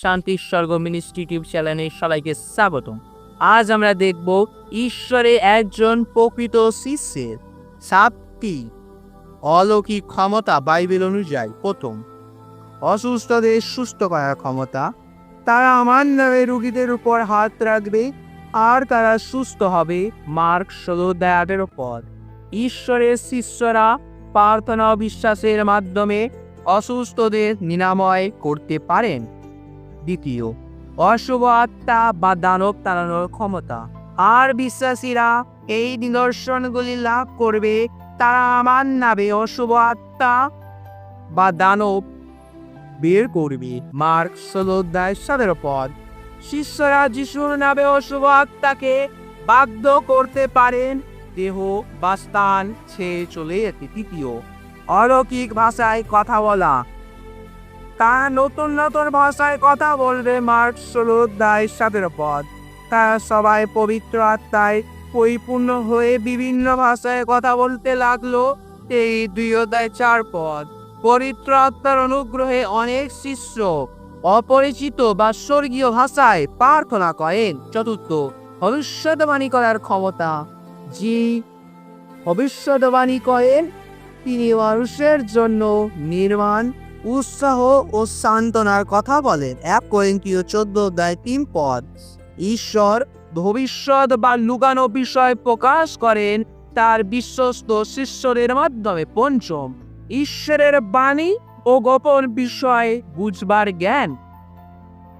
শান্তির স্বর্গ ইনস্টিটিউট চ্যানেলে সবাইকে স্বাগতম। আজ আমরা দেখব ঈশ্বরে একজন প্রকৃত শিষ্যের। সাতটি অলৌকিক ক্ষমতা বাইবেল অনুযায়ী প্রথম, অসুস্থদের সুস্থ করার ক্ষমতা। তারা আমার নামে রুগীদের উপর হাত রাখবে, আর তারা সুস্থ হবে, মার্ক ষোলো দেয়াটের ওপর ঈশ্বরের শিষ্যরা প্রার্থনা বিশ্বাসের মাধ্যমে অসুস্থদের নিরাময় করতে পারেন। দ্বিতীয় অশুভ আত্মা বা দানব তাড়ানোর ক্ষমতা। আর বিশ্বাসীরা এই নিদর্শনগুলি লাভ করবে, তারা আমার নামে অশুভ আত্মা বা দানব। বের করবে, মার্ক ষোলো অধ্যায় সতেরো পদ। শিষ্যরা যিশুর নামে অশুভ আত্মাকে বাধ্য করতে পারেন, দেহ বা স্থান ছেড়ে চলে যেতে। তৃতীয়, অলৌকিক ভাষায় কথা বলা। তারা নতুন নতুন ভাষায় কথা বলবে মার্ক ষোলো অধ্যায় সতেরো পদ তারা সবাই পবিত্র আত্মায় পরিপূর্ণ হয়ে বিভিন্ন ভাষায় কথা বলতে লাগল এই দুই অধ্যায় চার পদ পবিত্র আত্মার অনুগ্রহে অনেক শিষ্য অপরিচিত বা স্বর্গীয় ভাষায় প্রার্থনা করেন। চতুর্থ ভবিষ্যৎবাণী করার ক্ষমতা। যে ভবিষ্যৎবাণী করেন। তিনি মানুষের জন্য নির্মাণ উৎসাহ ও সান্ত্বনার কথা বলেন এক করিন্থীয় চোদ্দ অধ্যায় তিন পদ। ঈশ্বর ভবিষ্যৎ বা লুকানো বিষয় প্রকাশ করেন তার বিশ্বস্ত শিষ্যদের মাধ্যমে। পঞ্চম, ঈশ্বরের বাণী ও গোপন বিষয় বুঝবার জ্ঞান।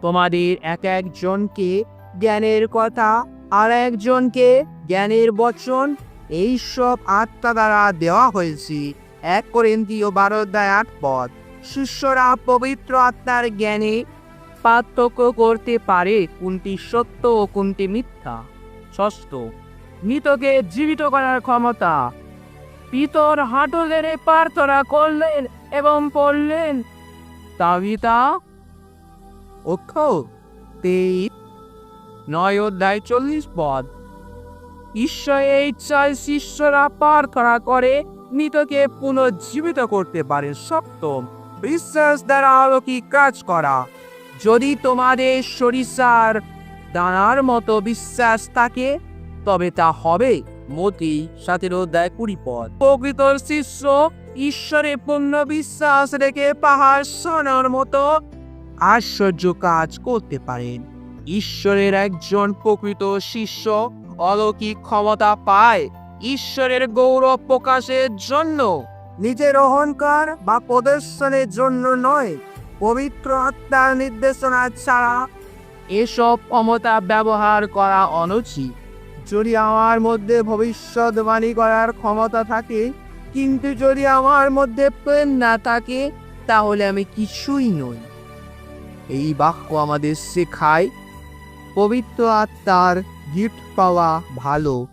তোমাদের এক একজনকে জ্ঞানের কথা, আর একজনকে জ্ঞানের বচন এইসব আত্মা দ্বারা দেওয়া হয়েছে। এক করিন্তীয় বারো আট পদ। শিষ্যরা পবিত্র আত্মার জ্ঞানে পার্থক্য করতে পারে কোনটি সত্য ও কোনটি মিথ্যা। ষষ্ঠ, মৃতকে জীবিত করার ক্ষমতা। পিতর হাঁটু প্রার্থনা করলেন এবং পড়লেন। তাবিতা অক্ষ তেইশ, নয় অধ্যায় চল্লিশ পদ। ঈশ্বরের ইচ্ছায় শিষ্যরা প্রার্থনা করে, মৃতকে পুনর্জীবিত করতে পারে। সপ্তম বিশ্বাস দ্বারা অলৌকিক কাজ করা। যদি তোমাদের সরিষার দানার মতো বিশ্বাস থাকে, তবে তা হবে মতি সাতের অধ্যায় কুড়ি পদ। প্রকৃত শিষ্য ঈশ্বরে পূর্ণ বিশ্বাস রেখে পাহাড় সোনার মতো আশ্চর্য কাজ করতে পারেন। ঈশ্বরের একজন প্রকৃত শিষ্য অলৌকিক ক্ষমতা পায় ঈশ্বরের গৌরব প্রকাশের জন্য। নিজের অহংকার বা প্রদর্শনের জন্য নয় পবিত্র আত্মার নির্দেশনা ছাড়া। এসব ক্ষমতা ব্যবহার করা অনুচিত। যদি আমার মধ্যে ভবিষ্যৎবাণী করার ক্ষমতা থাকে কিন্তু যদি আমার মধ্যে প্রেম না থাকে তাহলে আমি কিছুই নই। এই বাক্য আমাদের শেখায় পবিত্র আত্মার গিফট পাওয়া ভালো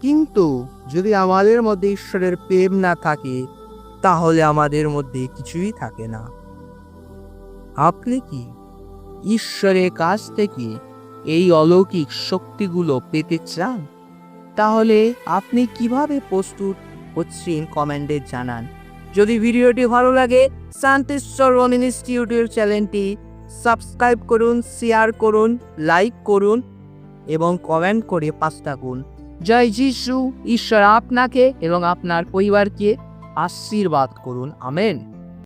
কিন্তু যদি আমাদের মধ্যে ঈশ্বরের প্রেম না থাকে তাহলে আমাদের মধ্যে কিছুই থাকে না। আপনি কি ঈশ্বরের কাছ থেকে এই অলৌকিক শক্তিগুলো পেতে চান? তাহলে আপনি কীভাবে প্রস্তুত হচ্ছেন কমেন্টে জানান। যদি ভিডিওটি ভালো লাগে, শান্তিশ্বর ইনস্টিটিউটের চ্যানেলটি সাবস্ক্রাইব করুন, শেয়ার করুন, লাইক করুন এবং কমেন্ট করে পাঁচ থাকুন। জয় যিশু, ঈশ্বর আপনাকে এবং আপনার পরিবারকে আশীর্বাদ করুন আমেন।